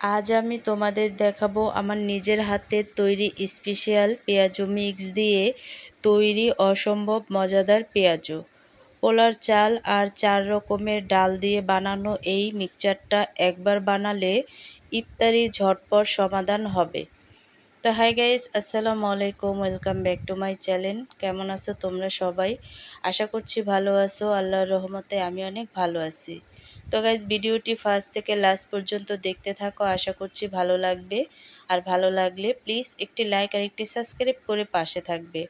আজ আমি তোমাদের দেখাবো আমার নিজের হাতে তৈরি স্পেশাল পেঁয়াজু মিক্স দিয়ে তৈরি অসম্ভব মজাদার পেঁয়াজু। পোলার চাল আর চার রকমের ডাল দিয়ে বানানো এই মিক্সচারটা একবার বানালে ইফতারি ঝটপট সমাধান হবে। তো হাই গাইস, আসসালামু আলাইকুম, welcome back to my channel. কেমন আছো তোমরা সবাই? আশা করছি ভালো আছো, আল্লাহর রহমতে আমি অনেক ভালো আছি। তো গাইজ ভিডিওটি ফার্স্ট থেকে লাস্ট পর্যন্ত দেখতে থাকো, আশা করছি ভালো লাগবে। আর ভালো লাগলে প্লিজ একটি লাইক আর একটি সাবস্ক্রাইব করে পাশে থাকবে।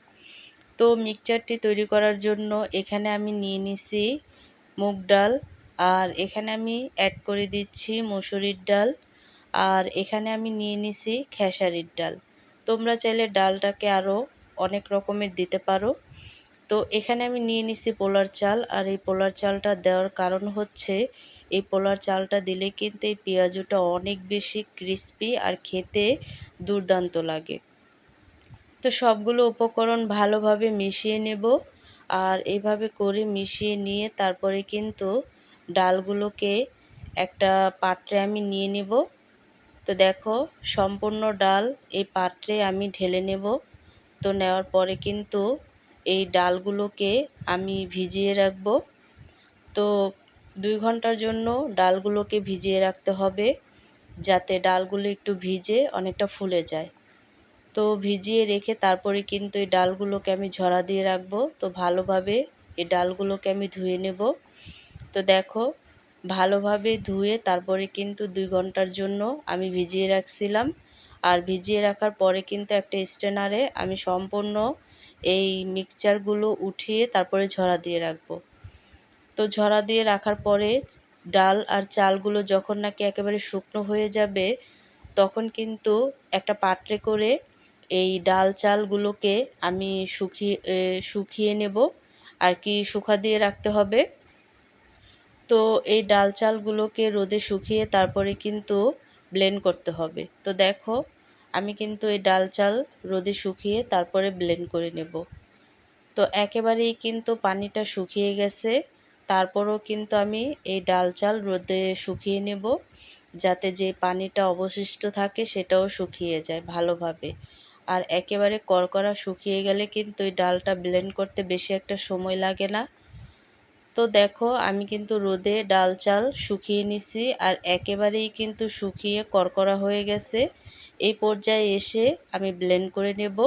তো মিক্সচারটি তৈরি করার জন্য এখানে আমি নিয়ে নিছি মুগ ডাল, আর এখানে আমি অ্যাড করে দিচ্ছি মুসুরির ডাল, আর এখানে আমি নিয়ে নিছি খেসারির ডাল। তোমরা চাইলে ডালটাকে আরও অনেক রকমের দিতে পারো। তো এখানে আমি নিয়ে নিছি পোলার চাল আর এই পোলার চালটা দেওয়ার কারণ হচ্ছে এই পোলার চালটা দিলে কিন্তু এই পেঁয়াজুটা অনেক বেশি ক্রিস্পি আর খেতে দুর্দান্ত লাগে। তো সবগুলো উপকরণ ভালোভাবে মিশিয়ে নেব আর এইভাবে করে মিশিয়ে নিয়ে তারপরে কিন্তু ডালগুলোকে একটা পাত্রে আমি নিয়ে নেব। তো দেখো সম্পূর্ণ ডাল এই পাত্রে আমি ঢেলে নেব। তো নেওয়ার পরে কিন্তু এই ডালগুলোকে আমি ভিজিয়ে রাখব। তো দুই ঘণ্টার জন্য ডালগুলোকে ভিজিয়ে রাখতে হবে যাতে ডালগুলো একটু ভিজে অনেকটা ফুলে যায়। তো ভিজিয়ে রেখে তারপরে কিন্তু এই ডালগুলোকে আমি ঝরা দিয়ে রাখব। তো ভালোভাবে এই ডালগুলোকে আমি ধুয়ে নেব। তো দেখো, ভালোভাবে ধুয়ে তারপরে কিন্তু দুই ঘণ্টার জন্য আমি ভিজিয়ে রাখছিলাম। আর ভিজিয়ে রাখার পরে কিন্তু একটা স্ট্যানারে আমি সম্পূর্ণ এই মিক্সচারগুলো উঠিয়ে তারপরে ঝরা দিয়ে রাখব। তো ঝরা দিয়ে রাখার পরে ডাল আর চালগুলো যখন নাকি একেবারে শুকনো হয়ে যাবে, তখন কিন্তু একটা পাত্রে করে এই ডাল চালগুলোকে আমি শুকিয়ে শুকিয়ে নেব। আর কি শুকা দিয়ে রাখতে হবে। তো এই ডাল চালগুলোকে রোদে শুকিয়ে তারপরে কিন্তু ব্লেন্ড করতে হবে। তো দেখো আমি কিন্তু এই ডাল চাল রোদে শুকিয়ে তারপরে ব্লেন্ড করে নেব। তো একেবারেই কিন্তু পানিটা শুকিয়ে গেছে, তারপরও কিন্তু আমি এই ডাল চাল রোদে শুকিয়ে নেব, যাতে যে পানিটা অবশিষ্ট থাকে সেটাও শুকিয়ে যায় ভালোভাবে। আর একেবারে করকরা শুকিয়ে গেলে কিন্তু এই ডালটা ব্লেন্ড করতে বেশি একটা সময় লাগে না। তো দেখো, আমি কিন্তু রোদে ডাল চাল শুকিয়ে নিছি, আর একেবারেই কিন্তু শুকিয়ে করকরা হয়ে গেছে। এই পর্যায়ে এসে আমি ব্লেন্ড করে নেব।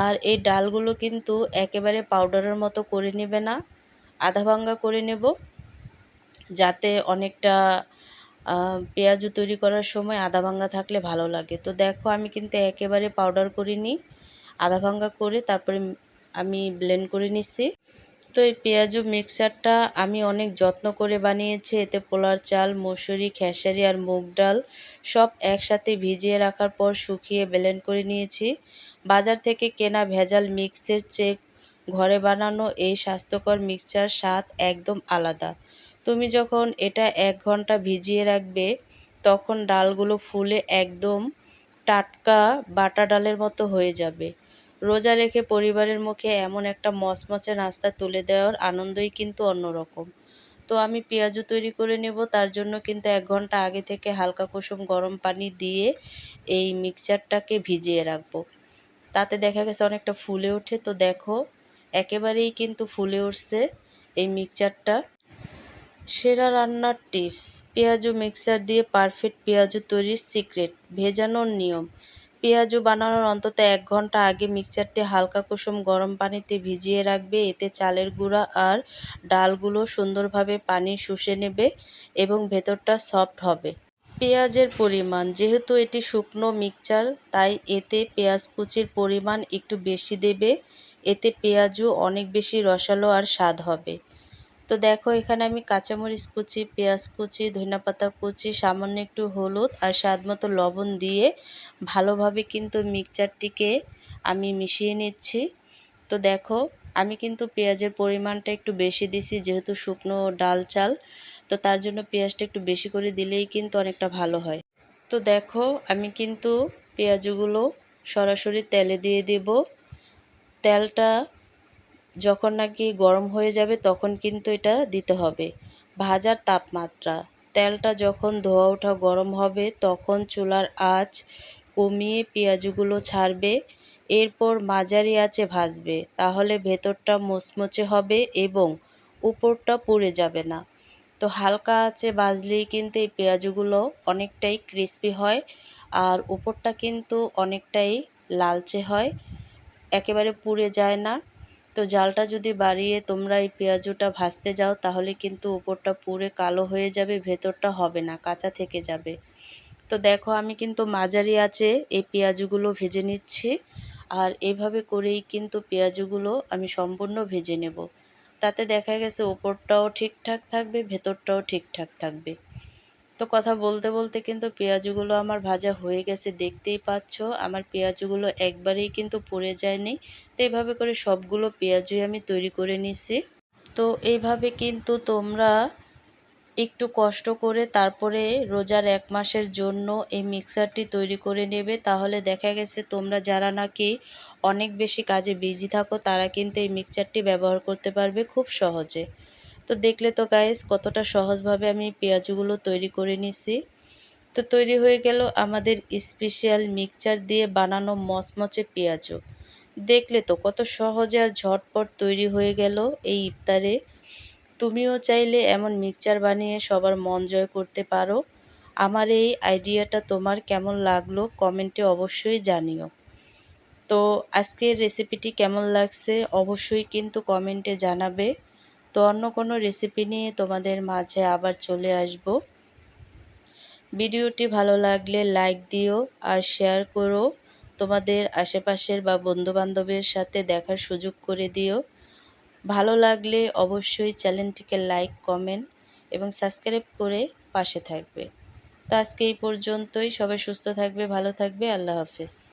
আর এই ডালগুলো কিন্তু একেবারে পাউডারের মতো করে নেবে না, আধা ভাঙ্গা করে নেব। যাতে অনেকটা পেঁয়াজু তৈরি করার সময় আধা ভাঙ্গা থাকলে ভালো লাগে। তো দেখো আমি কিন্তু একেবারে পাউডার করিনি, আধা ভাঙ্গা করে তারপরে আমি ব্লেন্ড করে নিচ্ছি তো এই পেঁয়াজু মিক্সারটা আমি অনেক যত্ন করে বানিয়েছি। এতে পোলার চাল, মসুরি, খেসারি আর মুগ ডাল সব একসাথে ভিজিয়ে রাখার পর শুকিয়ে ব্লেন্ড করে নিয়েছি। বাজার থেকে কেনা ভেজাল মিক্সের চেক, ঘরে বানানো এই স্বাস্থ্যকর মিক্সচার স্বাদ একদম আলাদা। তুমি যখন এটা এক ঘণ্টা ভিজিয়ে রাখবে, তখন ডালগুলো ফুলে একদম টাটকা বাটা ডালের মতো হয়ে যাবে। রোজা রেখে পরিবারের মুখে এমন একটা মচমচে নাস্তা তুলে দেওয়ার আনন্দই কিন্তু অন্যরকম। তো আমি পেঁয়াজও তৈরি করে নেব, তার জন্য কিন্তু এক ঘণ্টা আগে থেকে হালকা কুসুম গরম পানি দিয়ে এই মিক্সচারটাকে ভিজিয়ে রাখব। তাতে দেখা গেছে অনেকটা ফুলে ওঠে। তো দেখো, একেবারেই কিন্তু ফুলে উঠছে এই মিক্সচারটা। সেরা রান্নার টিপস, পেঁয়াজু মিক্সার দিয়ে পারফেক্ট পেঁয়াজু তৈরির সিক্রেট, ভেজানোর নিয়ম। পেঁয়াজু বানানোর অন্তত এক ঘণ্টা আগে মিক্সারটি হালকা কুসুম গরম পানিতে ভিজিয়ে রাখবে। এতে চালের গুঁড়া আর ডালগুলো সুন্দরভাবে পানি শুষে নেবে এবং ভেতরটা সফট হবে। পেঁয়াজের পরিমাণ, যেহেতু এটি শুকনো মিক্সচার, তাই এতে পেঁয়াজ কুচির পরিমাণ একটু বেশি দেবে। এতে পেঁয়াজও অনেক বেশি রসালো আর স্বাদ হবে। তো দেখো, এখানে আমি কাঁচামরিচ কুচি, পেঁয়াজ কুচি, ধনেপাতা কুচি, সামান্য একটু হলুদ আর স্বাদ মতো লবণ দিয়ে ভালোভাবে কিন্তু মিক্সচারটিকে আমি মিশিয়ে নিচ্ছি। তো দেখো, আমি কিন্তু পেঁয়াজের পরিমাণটা একটু বেশি দিছি, যেহেতু শুকনো ডাল চাল, তো তার জন্য পেঁয়াজটা একটু বেশি করে দিলেই কিন্তু অনেকটা ভালো হয়। তো দেখো, আমি কিন্তু পেঁয়াজগুলো সরাসরি তেলে দিয়ে দেব। তেলটা যখন নাকি গরম হয়ে যাবে তখন কিন্তু এটা দিতে হবে। ভাজার তাপমাত্রা। তেলটা যখন ধোয়া ওঠা গরম হবে তখন চুলার আঁচ কমিয়ে পেঁয়াজগুলো ছাড়বে, এরপর মাঝারি আঁচে ভাজবে। তাহলে ভেতরটা মুচমুচে হবে এবং উপরটা পুড়ে যাবে না। তো হালকা আঁচে ভাজলেই কিন্তু এই পেঁয়াজগুলো অনেকটাই ক্রিস্পি হয় আর উপরটা কিন্তু অনেকটাই লালচে হয়। একেবারে পুড়ে যায় না। তো জালটা যদি বাড়িয়ে তোমরা এই পেঁয়াজুটা ভাজতে যাও, তাহলে কিন্তু উপরটা পুড়ে কালো হয়ে যাবে, ভেতরটা হবে না, কাঁচা থেকে যাবে। তো দেখো, আমি কিন্তু মাঝারি আছে এই পেঁয়াজগুলো ভেজে নিচ্ছি, আর এভাবে করেই কিন্তু পেঁয়াজগুলো আমি সম্পূর্ণ ভেজে নেব। তাতে দেখা গেছে ওপরটাও ঠিকঠাক থাকবে, ভেতরটাও ঠিকঠাক থাকবে। তো কথা বলতে বলতে কিন্তু পেঁয়াজগুলো আমার ভাজা হয়ে গেছে, দেখতেই পাচ্ছ। আমার পেঁয়াজগুলো একবারেই কিন্তু পড়ে যায়নি। তো এইভাবে করে সবগুলো পেঁয়াজই আমি তৈরি করে নিছি। তো এইভাবে কিন্তু তোমরা একটু কষ্ট করে তারপরে রোজার এক মাসের জন্য এই মিক্সারটি তৈরি করে নেবে। তাহলে দেখা গেছে তোমরা যারা নাকি অনেক বেশি কাজে বিজি থাকো, তারা কিন্তু এই মিক্সারটি ব্যবহার করতে পারবে খুব সহজে। তো দেখলে তো গাইস কতটা সহজভাবে আমি পেঁয়াজগুলো তৈরি করে নিছি। তো তৈরি হয়ে গেল আমাদের স্পেশাল মিক্সচার দিয়ে বানানো মচমচে পেঁয়াজও। দেখলে তো কত সহজে আর ঝটপট তৈরি হয়ে গেল এই ইফতারে। তুমিও চাইলে এমন মিক্সচার বানিয়ে সবার মন জয় করতে পারো। আমার এই আইডিয়াটা তোমার কেমন লাগল কমেন্টে অবশ্যই জানিও। তো আজকের রেসিপিটি কেমন লাগছে অবশ্যই কিন্তু কমেন্টে জানাবে। তো অন্য কোনো রেসিপি নিয়ে তোমাদের মাঝে আবার চলে আসব। ভিডিওটি ভালো লাগলে লাইক দিও আর শেয়ার করো। তোমাদের আশেপাশের বা বন্ধুবান্ধবের সাথে দেখার সুযোগ করে দিও। ভালো লাগলে অবশ্যই চ্যানেলটিকে লাইক কমেন্ট এবং সাবস্ক্রাইব করে পাশে থাকবে। তো আজকে এই পর্যন্তই। সবাই সুস্থ থাকবে, ভালো থাকবে। আল্লাহ হাফেজ।